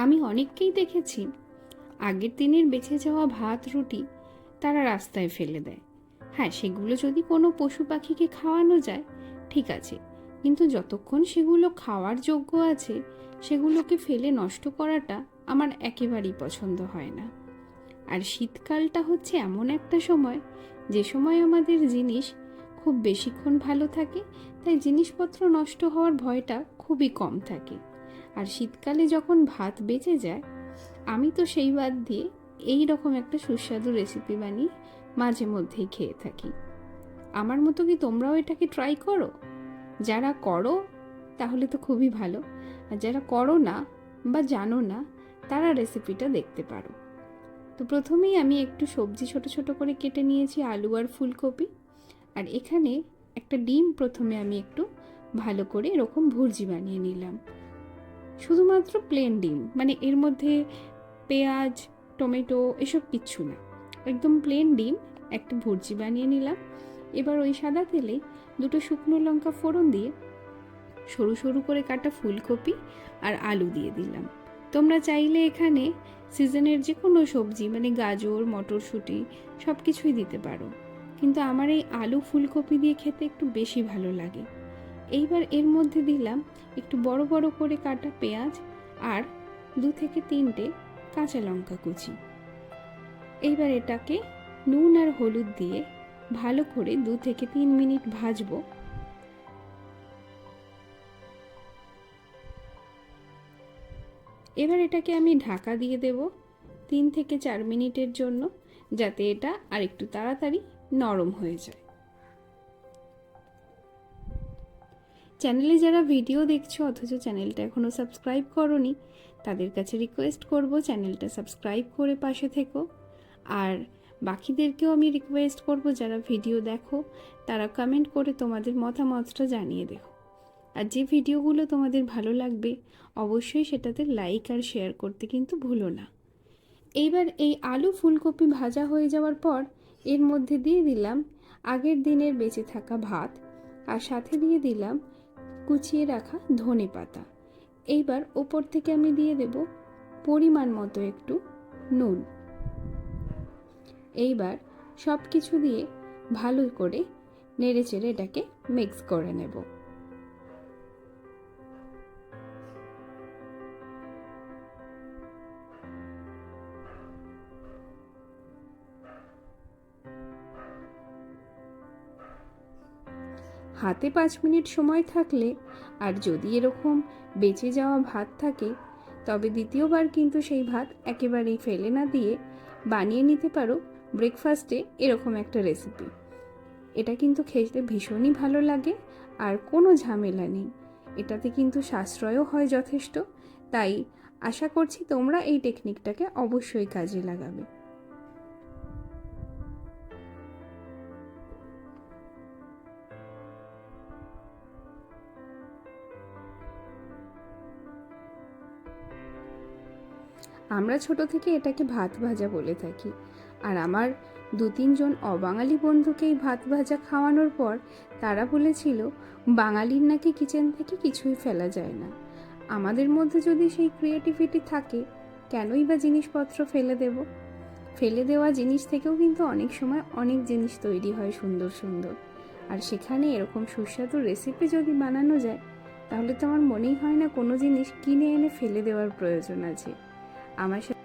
আমি অনেককেই দেখেছি। আগের দিনের বেঁচে যাওয়া ভাত, রুটি তারা রাস্তায় ফেলে দেয়। হ্যাঁ সেগুলো যদি কোনো পশু পাখিকে খাওয়ানো যায়, ঠিক আছে। কিন্তু যতক্ষণ সেগুলো খাওয়ার যোগ্য আছে, সেগুলোকে ফেলে নষ্ট করাটা আমার একেবারেই পছন্দ হয় না। আর শীতকালটা হচ্ছে এমন একটা সময়, যে সময় আমাদের জিনিস খুব বেশিক্ষণ ভালো থাকে, তাই জিনিসপত্র নষ্ট হওয়ার ভয়টা খুবই কম থাকে। আর শীতকালে যখন ভাত বেঁচে যায়, আমি তো সেই বাদ দিয়ে এই রকম একটা সুস্বাদু রেসিপি বানিয়ে মাঝে মধ্যেই খেয়ে থাকি। আমার মতো কি তোমরাও এটাকে ট্রাই করো? যারা করো, তাহলে তো খুবই ভালো। আর যারা করো না বা জানো না, তারা রেসিপিটা দেখতে পারো। তো প্রথমেই আমি একটু সবজি ছোট ছোট করে কেটে নিয়েছি আলু আর ফুলকপি। আর এখানে একটা ডিম প্রথমে আমি একটু ভালো করে এরকম ভুর্জি বানিয়ে নিলাম। শুধুমাত্র প্লেন ডিম মানে এর মধ্যে পেঁয়াজ, টমেটো এসব কিচ্ছু না। একদম প্লেন ডিম, একটা ভুর্জি বানিয়ে নিলাম। এবার ওই সাদা তেলে দুটো শুকনো লঙ্কা ফোড়ন দিয়ে সরু সরু করে কাটা ফুলকপি আর আলু দিয়ে দিলাম। তোমরা চাইলে এখানে সিজনের যে কোনো সবজি মানে গাজর, মটরশুঁটি সব কিছুই দিতে পারো। কিন্তু আমার এই আলু ফুলকপি দিয়ে খেতে একটু বেশি ভালো লাগে। এইবার এর মধ্যে দিলাম একটু বড় বড় করে কাটা পেঁয়াজ আর দু থেকে তিনটে কাঁচা লঙ্কা কুচি। এইবার এটাকে নুন আর হলুদ দিয়ে ভালো করে দু থেকে তিন মিনিট ভাজবো। এবার এটাকে আমি ঢাকা দিয়ে দেব তিন থেকে চার মিনিটের জন্য, যাতে এটা আর একটু তাড়াতাড়ি নরম হয়ে যায়। চ্যানেলে যারা ভিডিও দেখছ, অথচ চ্যানেলটা এখনও সাবস্ক্রাইব করনি, তাদের কাছে রিকোয়েস্ট করব চ্যানেলটা সাবস্ক্রাইব করে পাশে থেকো। আর বাকিদেরকেও আমি রিকোয়েস্ট করব, যারা ভিডিও দেখো, তারা কমেন্ট করে তোমাদের মতামতটা জানিয়ে দেখো। আর যে ভিডিওগুলো তোমাদের ভালো লাগবে, অবশ্যই সেটাতে লাইক আর শেয়ার করতে কিন্তু ভুলো না। এইবার এই আলু ফুলকপি ভাজা হয়ে যাওয়ার পর, এর মধ্যে দিয়ে দিলাম আগের দিনের বেঁচে থাকা ভাত, আর সাথে দিয়ে দিলাম কুচিয়ে রাখা ধনে পাতা। এইবার ওপর থেকে আমি দিয়ে দেব পরিমাণ মতো একটু নুন। এইবার সব কিছু দিয়ে ভালো করে নেড়ে চেড়ে এটাকে মিক্স করে নেব। হাতে পাঁচ মিনিট সময় থাকলে আর যদি এরকম বেঁচে যাওয়া ভাত থাকে, তবে দ্বিতীয়বার কিন্তু সেই ভাত একেবারেই ফেলে না দিয়ে বানিয়ে নিতে পারো ব্রেকফাস্টে এরকম একটা রেসিপি এটা কিন্তু খেতে ভীষণই ভালো লাগে আর কোনো ঝামেলা নেই। এটাতে কিন্তু সাশ্রয়ও হয় যথেষ্ট, তাই আশা করছি তোমরা এই টেকনিকটাকে অবশ্যই কাজে লাগাবে। আমরা ছোট থেকে এটাকে ভাত ভাজা বলে থাকি। আর আমার দু তিনজন অবাঙালি বন্ধুকে এই ভাত ভাজা খাওয়ানোর পর তারা বলেছিল, বাঙালির নাকি কিচেন থেকে কিছুই ফেলা যায় না। আমাদের মধ্যে যদি সেই ক্রিয়েটিভিটি থাকে, কেনই বা জিনিসপত্র ফেলে দেব? ফেলে দেওয়া জিনিস থেকেও কিন্তু অনেক সময় অনেক জিনিস তৈরি হয় সুন্দর সুন্দর। আর সেখানে এরকম সুস্বাদু রেসিপি যদি বানানো যায়, তাহলে তো আমার মনেই হয় না কোনো জিনিস কিনে এনে ফেলে দেওয়ার প্রয়োজন আছে। আমার সাথে